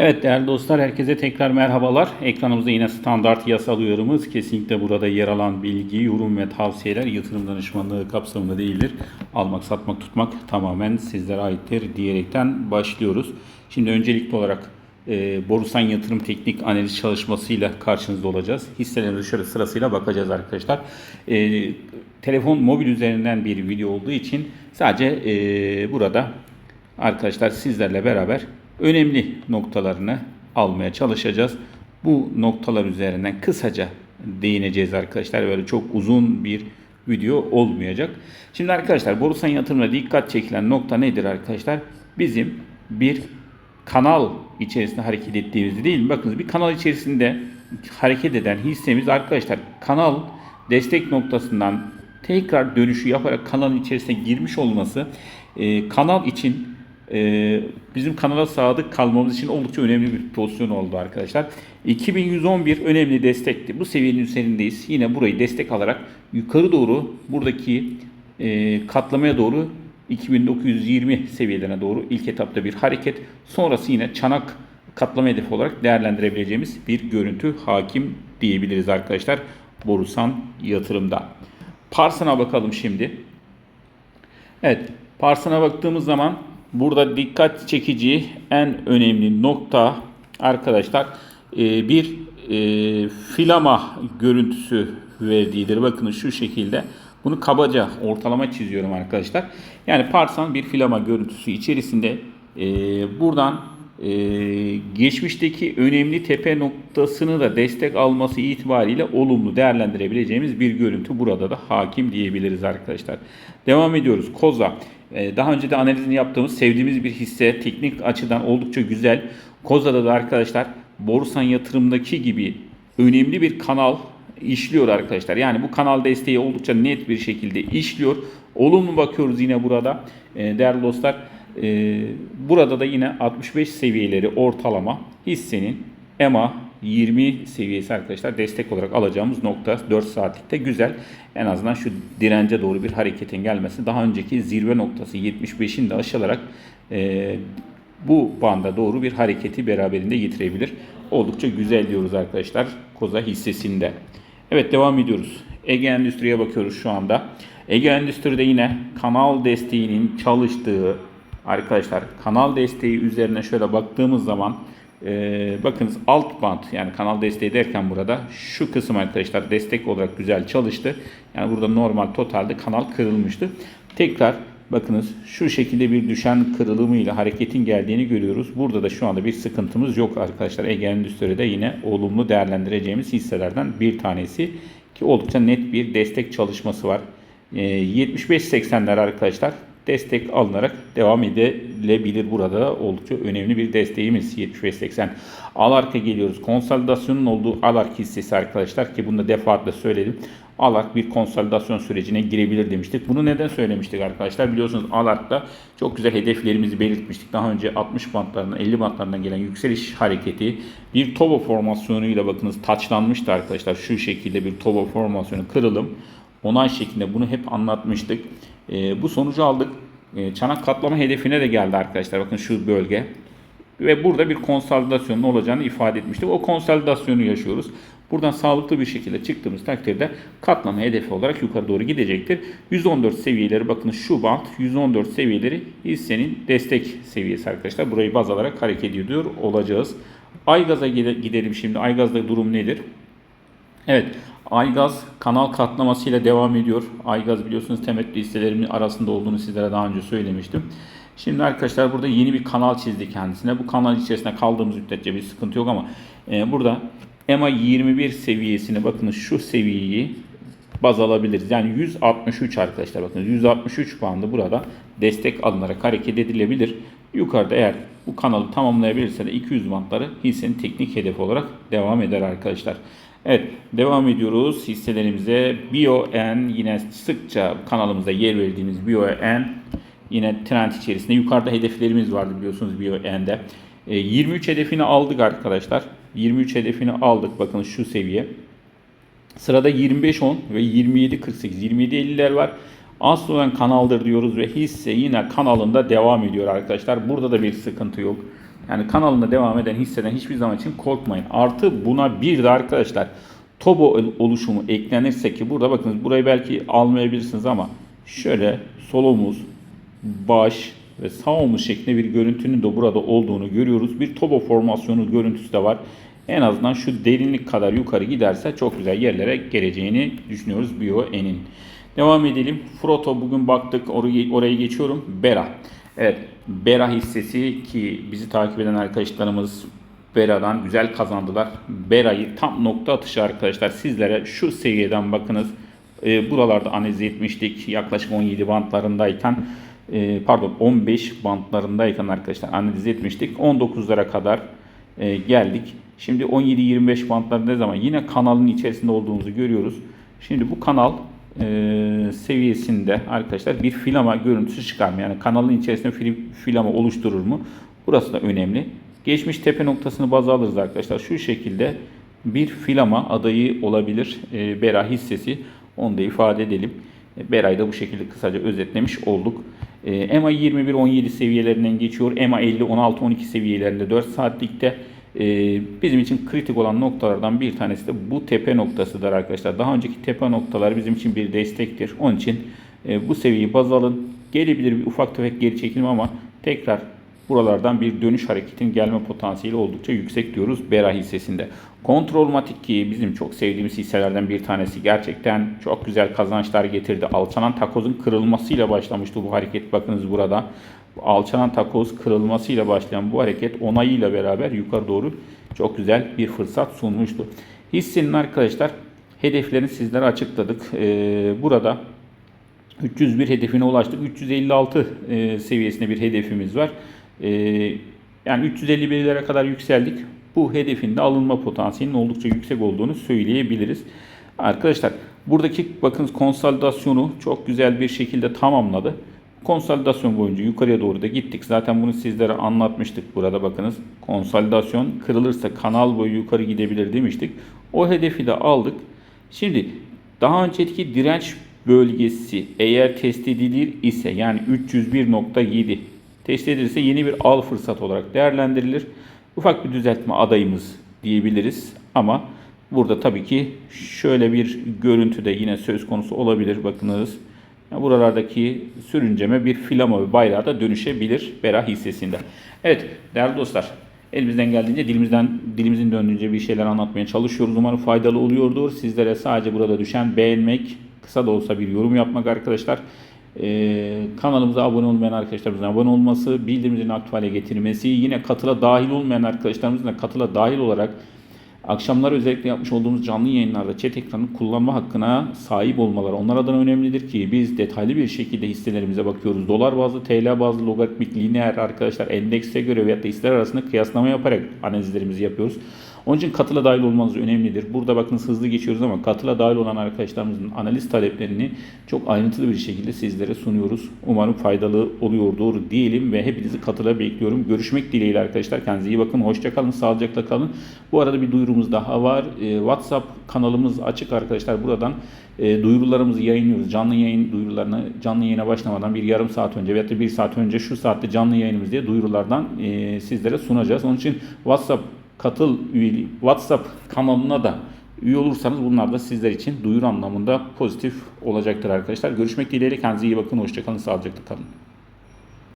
Evet değerli dostlar herkese tekrar merhabalar. Ekranımızda yine standart yasal uyarımız kesinlikle burada yer alan bilgi, yorum ve tavsiyeler yatırım danışmanlığı kapsamında değildir. Almak, satmak, tutmak tamamen sizlere aittir diyerekten başlıyoruz. Şimdi öncelikli olarak e, Borusan Yatırım Teknik Analiz çalışmasıyla karşınızda olacağız. Hisselerimize şöyle sırasıyla bakacağız arkadaşlar. E, telefon mobil üzerinden bir video olduğu için sadece e, burada arkadaşlar sizlerle beraber önemli noktalarını almaya çalışacağız. Bu noktalar üzerinden kısaca değineceğiz arkadaşlar. Böyle çok uzun bir video olmayacak. Şimdi arkadaşlar Borusan yatırımına dikkat çekilen nokta nedir arkadaşlar? Bizim bir kanal içerisinde hareket ettiğimizi değil mi? Bakınız bir kanal içerisinde hareket eden hissemiz arkadaşlar kanal destek noktasından tekrar dönüşü yaparak kanalın içerisine girmiş olması e, kanal için e, bizim kanala sadık kalmamız için oldukça önemli bir pozisyon oldu arkadaşlar. 2111 önemli destekti. Bu seviyenin üzerindeyiz. Yine burayı destek alarak yukarı doğru buradaki e, katlamaya doğru 2920 seviyelerine doğru ilk etapta bir hareket. Sonrası yine çanak katlama hedefi olarak değerlendirebileceğimiz bir görüntü hakim diyebiliriz arkadaşlar. Borusan yatırımda. Parson'a bakalım şimdi. Evet, Parson'a baktığımız zaman burada dikkat çekici en önemli nokta arkadaşlar e, bir e, filama görüntüsü verdiğidir. Bakın şu şekilde. Bunu kabaca ortalama çiziyorum arkadaşlar. Yani Parsan bir filama görüntüsü içerisinde e, buradan geçmişteki önemli tepe noktasını da destek alması itibariyle olumlu değerlendirebileceğimiz bir görüntü burada da hakim diyebiliriz arkadaşlar. Devam ediyoruz. Koza. E, daha önce de analizini yaptığımız sevdiğimiz bir hisse teknik açıdan oldukça güzel. Koza'da da arkadaşlar borsan yatırımdaki gibi önemli bir kanal işliyor arkadaşlar. Yani bu kanal desteği oldukça net bir şekilde işliyor. Olumlu bakıyoruz yine burada. E, değerli dostlar e, burada da yine 65 seviyeleri ortalama hissenin EMA 20 seviyesi arkadaşlar destek olarak alacağımız nokta 4 saatlikte güzel. En azından şu dirence doğru bir hareketin gelmesi daha önceki zirve noktası 75'in de aşılarak e, bu banda doğru bir hareketi beraberinde getirebilir. Oldukça güzel diyoruz arkadaşlar Koza hissesinde. Evet devam ediyoruz. Ege Endüstri'ye bakıyoruz şu anda. Ege Endüstri'de yine kanal desteğinin çalıştığı arkadaşlar kanal desteği üzerine şöyle baktığımız zaman e, bakınız alt band yani kanal desteği derken burada şu kısım arkadaşlar destek olarak güzel çalıştı. Yani burada normal totalde kanal kırılmıştı. Tekrar bakınız şu şekilde bir düşen kırılımıyla hareketin geldiğini görüyoruz. Burada da şu anda bir sıkıntımız yok arkadaşlar. Ege Endüstri'de yine olumlu değerlendireceğimiz hisselerden bir tanesi ki oldukça net bir destek çalışması var. E, 75-80'ler arkadaşlar destek alınarak devam edilebilir. Burada da oldukça önemli bir desteğimiz 75-80. Alark'a geliyoruz. Konsolidasyonun olduğu Alark hissesi arkadaşlar ki bunu da defaatle söyledim. Alark bir konsolidasyon sürecine girebilir demiştik. Bunu neden söylemiştik arkadaşlar? Biliyorsunuz Alark'ta çok güzel hedeflerimizi belirtmiştik. Daha önce 60 bantlarından 50 bantlarından gelen yükseliş hareketi bir tobo formasyonuyla bakınız taçlanmıştı arkadaşlar. Şu şekilde bir tobo formasyonu kırılım. Onay şeklinde bunu hep anlatmıştık. E, bu sonucu aldık. E, çanak katlama hedefine de geldi arkadaşlar. Bakın şu bölge. Ve burada bir konsolidasyonun olacağını ifade etmiştik. O konsolidasyonu yaşıyoruz. Buradan sağlıklı bir şekilde çıktığımız takdirde katlama hedefi olarak yukarı doğru gidecektir. 114 seviyeleri bakın şu bant 114 seviyeleri hissenin destek seviyesi arkadaşlar. Burayı baz alarak hareket ediyor olacağız. Aygaz'a gidelim şimdi. Aygaz'da durum nedir? Evet, Aygaz kanal katlamasıyla devam ediyor. Aygaz biliyorsunuz temettü hisselerimin arasında olduğunu sizlere daha önce söylemiştim. Şimdi arkadaşlar burada yeni bir kanal çizdi kendisine. Bu kanal içerisinde kaldığımız müddetçe bir sıkıntı yok ama e, burada EMA 21 seviyesini bakın şu seviyeyi baz alabiliriz. Yani 163 arkadaşlar bakın 163 bandı burada destek alınarak hareket edilebilir. Yukarıda eğer bu kanalı tamamlayabilirse de 200 bantları hissenin teknik hedefi olarak devam eder arkadaşlar. Evet devam ediyoruz hisselerimize. BioN yine sıkça kanalımızda yer verdiğimiz BioN yine trend içerisinde yukarıda hedeflerimiz vardı biliyorsunuz BioN'de. E, 23 hedefini aldık arkadaşlar. 23 hedefini aldık bakın şu seviye. Sırada 25.10 ve 27.48 27.50'ler var. Asıl olan kanaldır diyoruz ve hisse yine kanalında devam ediyor arkadaşlar. Burada da bir sıkıntı yok. Yani kanalında devam eden hisseden hiçbir zaman için korkmayın. Artı buna bir de arkadaşlar Tobo oluşumu eklenirse ki burada bakınız burayı belki almayabilirsiniz ama şöyle sol omuz, baş ve sağ omuz şeklinde bir görüntünün de burada olduğunu görüyoruz. Bir Tobo formasyonu görüntüsü de var. En azından şu derinlik kadar yukarı giderse çok güzel yerlere geleceğini düşünüyoruz BioN'in. Devam edelim. Froto bugün baktık orayı, oraya geçiyorum. Bera. Evet Bera hissesi ki bizi takip eden arkadaşlarımız Bera'dan güzel kazandılar. Bera'yı tam nokta atışı arkadaşlar sizlere şu seviyeden bakınız. E, buralarda analiz etmiştik. Yaklaşık 17 bantlarındayken e, pardon 15 bantlarındayken arkadaşlar analiz etmiştik. 19'lara kadar e, geldik. Şimdi 17-25 bantlarında ne zaman yine kanalın içerisinde olduğumuzu görüyoruz. Şimdi bu kanal e, seviyesinde arkadaşlar bir filama görüntüsü çıkar mı? Yani kanalın içerisinde film, filama oluşturur mu? Burası da önemli. Geçmiş tepe noktasını baz alırız arkadaşlar. Şu şekilde bir filama adayı olabilir. E, Bera hissesi. Onu da ifade edelim. E, Bera'yı da bu şekilde kısaca özetlemiş olduk. E, MA 21-17 seviyelerinden geçiyor. MA 50-16-12 seviyelerinde 4 saatlikte. E, bizim için kritik olan noktalardan bir tanesi de bu tepe noktasıdır arkadaşlar. Daha önceki tepe noktaları bizim için bir destektir. Onun için e, bu seviyeyi baz alın. Gelebilir bir ufak tefek geri çekilme ama tekrar buralardan bir dönüş hareketin gelme potansiyeli oldukça yüksek diyoruz Bera hissesinde. Kontrolmatik ki bizim çok sevdiğimiz hisselerden bir tanesi gerçekten çok güzel kazançlar getirdi. Alçalan takozun kırılmasıyla başlamıştı bu hareket bakınız burada. Alçalan takoz kırılmasıyla başlayan bu hareket onayıyla beraber yukarı doğru çok güzel bir fırsat sunmuştu. Hissenin arkadaşlar hedeflerini sizlere açıkladık. Ee, burada 301 hedefine ulaştık. 356 e, seviyesinde bir hedefimiz var. E, yani 351'lere kadar yükseldik. Bu hedefin de alınma potansiyelinin oldukça yüksek olduğunu söyleyebiliriz. Arkadaşlar buradaki bakınız konsolidasyonu çok güzel bir şekilde tamamladı. Konsolidasyon boyunca yukarıya doğru da gittik. Zaten bunu sizlere anlatmıştık burada bakınız. Konsolidasyon kırılırsa kanal boyu yukarı gidebilir demiştik. O hedefi de aldık. Şimdi daha önceki direnç bölgesi eğer test edilir ise yani 301.7 test edilirse yeni bir al fırsat olarak değerlendirilir. Ufak bir düzeltme adayımız diyebiliriz ama burada tabii ki şöyle bir görüntü de yine söz konusu olabilir. Bakınız buralardaki sürünceme bir filama ve bayrağa da dönüşebilir Bera hissesinde. Evet değerli dostlar elimizden geldiğince dilimizden dilimizin döndüğünce bir şeyler anlatmaya çalışıyoruz. Umarım faydalı oluyordur. Sizlere sadece burada düşen beğenmek, kısa da olsa bir yorum yapmak arkadaşlar. Ee, kanalımıza abone olmayan arkadaşlarımızın abone olması, bildirimlerini aktif getirmesi, yine katıla dahil olmayan arkadaşlarımızın da katıla dahil olarak akşamlar özellikle yapmış olduğumuz canlı yayınlarda chat ekranı kullanma hakkına sahip olmaları onlar adına önemlidir ki biz detaylı bir şekilde hisselerimize bakıyoruz. Dolar bazlı, TL bazlı, logaritmik, lineer arkadaşlar endekse göre veyahut da hisseler arasında kıyaslama yaparak analizlerimizi yapıyoruz. Onun için katıla dahil olmanız önemlidir. Burada bakınız hızlı geçiyoruz ama katıla dahil olan arkadaşlarımızın analiz taleplerini çok ayrıntılı bir şekilde sizlere sunuyoruz. Umarım faydalı oluyordur diyelim ve hepinizi katıla bekliyorum. Görüşmek dileğiyle arkadaşlar. Kendinize iyi bakın. Hoşça kalın. Sağlıcakla kalın. Bu arada bir duyurumuz daha var. Ee, WhatsApp kanalımız açık arkadaşlar. Buradan e, duyurularımızı yayınlıyoruz. Canlı yayın duyurularını canlı yayına başlamadan bir yarım saat önce veyahut da bir saat önce şu saatte canlı yayınımız diye duyurulardan e, sizlere sunacağız. Onun için WhatsApp katıl üyeliği WhatsApp kanalına da üye olursanız bunlar da sizler için duyuru anlamında pozitif olacaktır arkadaşlar. Görüşmek dileğiyle kendinize iyi bakın. Hoşçakalın. Sağlıcakla kalın.